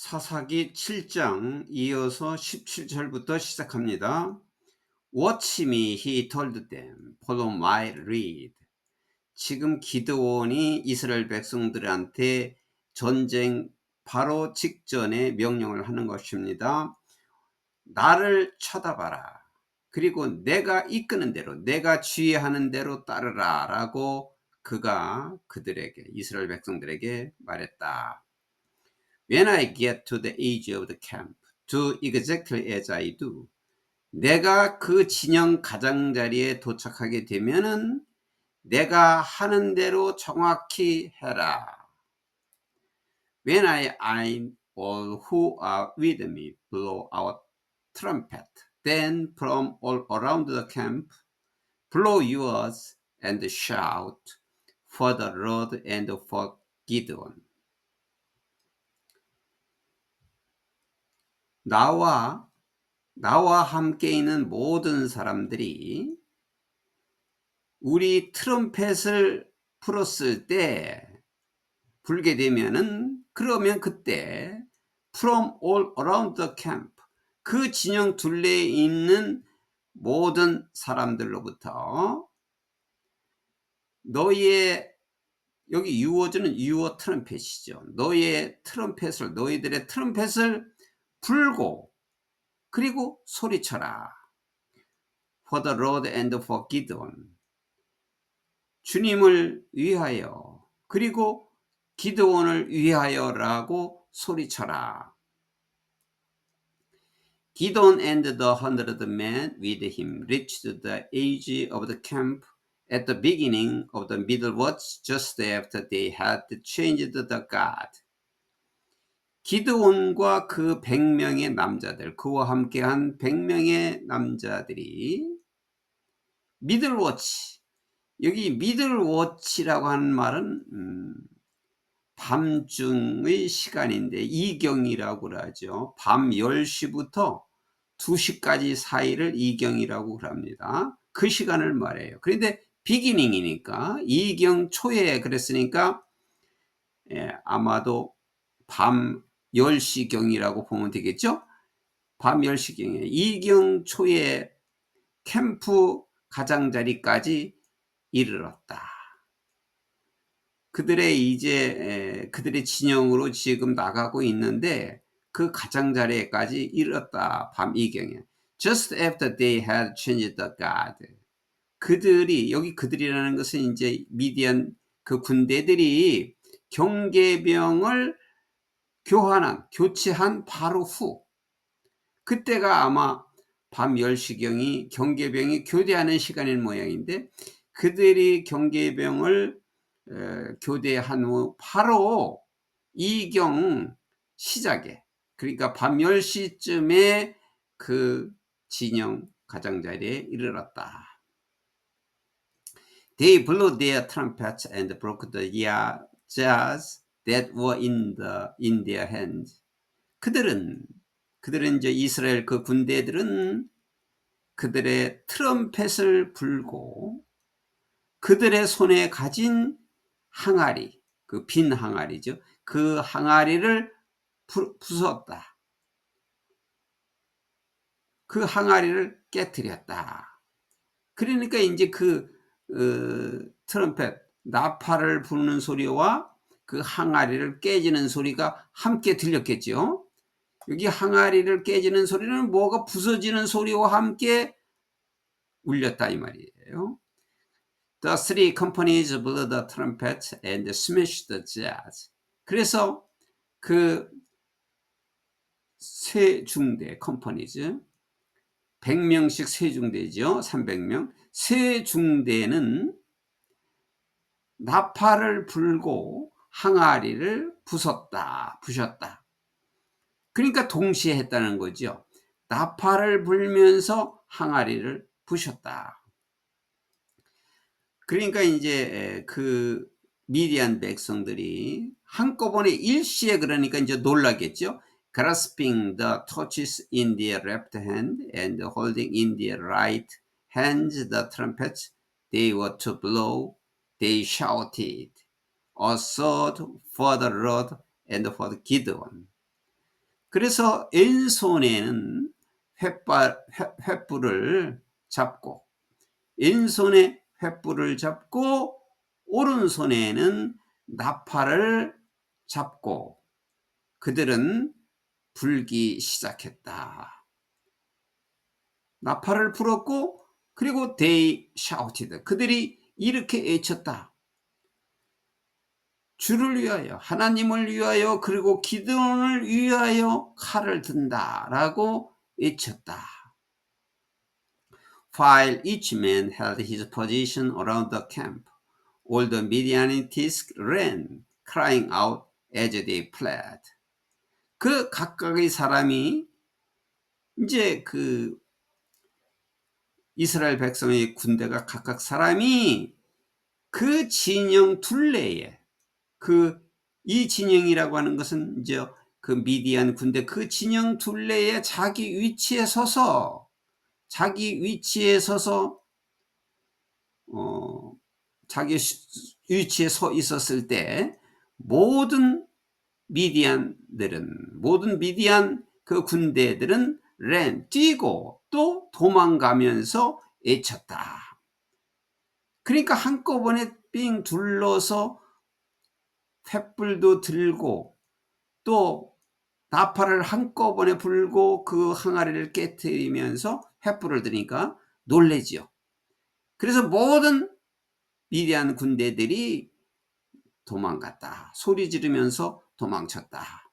사사기 7장 이어서 17절부터 시작합니다. Watch me, he told them. Follow my lead. 지금 기드온이 이스라엘 백성들한테 전쟁 바로 직전에 명령을 하는 것입니다. 나를 쳐다봐라. 그리고 내가 이끄는 대로, 내가 지휘하는 대로 따르라. 라고 그가 그들에게, 이스라엘 백성들에게 말했다. When I get to the edge of the camp, do exactly as I do. 내가 그 진영 가장자리에 도착하게 되면은 내가 하는 대로 정확히 해라. When I, I all who are with me blow out trumpet, then from all around the camp blow yours and shout for the Lord and for Gideon. 나와 나와 함께 있는 모든 사람들이 우리 트럼펫을 풀었을 때 불게 되면은 그러면 그때 from all around the camp 그 진영 둘레에 있는 모든 사람들로부터 너희의 여기 유어즈는 유어 트럼펫이죠. 너희의 트럼펫을 너희들의 트럼펫을 불고 그리고 소리쳐라. For the Lord and for Gideon. 주님을 위하여 그리고 기드온을 위하여라고 소리쳐라. Gideon and the hundred men with him reached the edge of the camp at the beginning of the middle watch just after they had changed the guard. 기드온과 그 100명의 남자들, 그와 함께한 100명의 남자들이 미들워치, 여기 미들워치라고 하는 말은 음, 밤중의 시간인데 이경이라고 하죠. 밤 10시부터 2시까지 사이를 이경이라고 합니다. 그 시간을 말해요. 그런데 비기닝이니까 이경 초에 그랬으니까 예, 아마도 밤 10시경이라고 보면 되겠죠? 밤 10시경에 이경 초에 캠프 가장자리까지 이르렀다. 그들의 이제 그들의 진영으로 지금 나가고 있는데 그 가장자리까지 이르렀다. 밤 이경에. Just after they had changed the guard. 그들이 여기 그들이라는 것은 이제 미디안 그 군대들이 경계병을 교환한, 교체한 바로 후. 그때가 아마 밤 10시경이 경계병이 교대하는 시간인 모양인데 그들이 경계병을 교대한 후 바로 이경 시작에 그러니까 밤 10시쯤에 그 진영 가장자리에 이르렀다. They blew their trumpets and broke the jars that were in the in their hands. 그들은 그들은 이제 이스라엘 그 군대들은 그들의 트럼펫을 불고 그들의 손에 가진 항아리, 그 빈 항아리죠. 그 항아리를 부쉈다. 그 항아리를 깨뜨렸다. 그러니까 이제 그 어, 트럼펫 나팔을 부는 소리와 그 항아리를 깨지는 소리가 함께 들렸겠죠. 여기 항아리를 깨지는 소리는 뭐가 부서지는 소리와 함께 울렸다 이 말이에요. The three companies blew the trumpet and smashed the jazz. 그래서 그 세 중대 컴퍼니즈 100명씩 세 중대죠. 300명. 세 중대는 나팔을 불고 항아리를 부쉈다, 부셨다. 그러니까 동시에 했다는 거죠. 나팔을 불면서 항아리를 부셨다. 그러니까 이제 그 미디안 백성들이 한꺼번에 일시에 그러니까 이제 놀라겠죠. grasping the torches in their left hand and holding in their right hands the trumpets they were to blow, they shouted. A sword for the Lord and for the Gideon. 그래서 왼손에는 횃발, 횃- 횃불을 잡고 왼손에 횃불을 잡고 오른손에는 나팔을 잡고 그들은 불기 시작했다. 나팔을 불었고 그리고 they shouted. 그들이 이렇게 외쳤다. 주를 위하여 하나님을 위하여 그리고 기드온을 위하여 칼을 든다라고 외쳤다. While each man held his position around the camp, all the Midianites ran, crying out as they fled. 그 각각의 사람이 이제 그 이스라엘 백성의 군대가 각각 사람이 그 진영 둘레에 그 이 진영이라고 하는 것은 이제 그 미디안 군대 그 진영 둘레에 자기 위치에 서서 자기 위치에 서서 어 자기 시- 위치에 서 있었을 때 모든 미디안들은 모든 미디안 그 군대들은 렌 뛰고 또 도망가면서 외쳤다. 그러니까 한꺼번에 삥 둘러서 횃불도 들고 또 나팔을 한꺼번에 불고 그 항아리를 깨뜨리면서 횃불을 드니까 놀래지요. 그래서 모든 미디안 군대들이 도망갔다. 소리 지르면서 도망쳤다.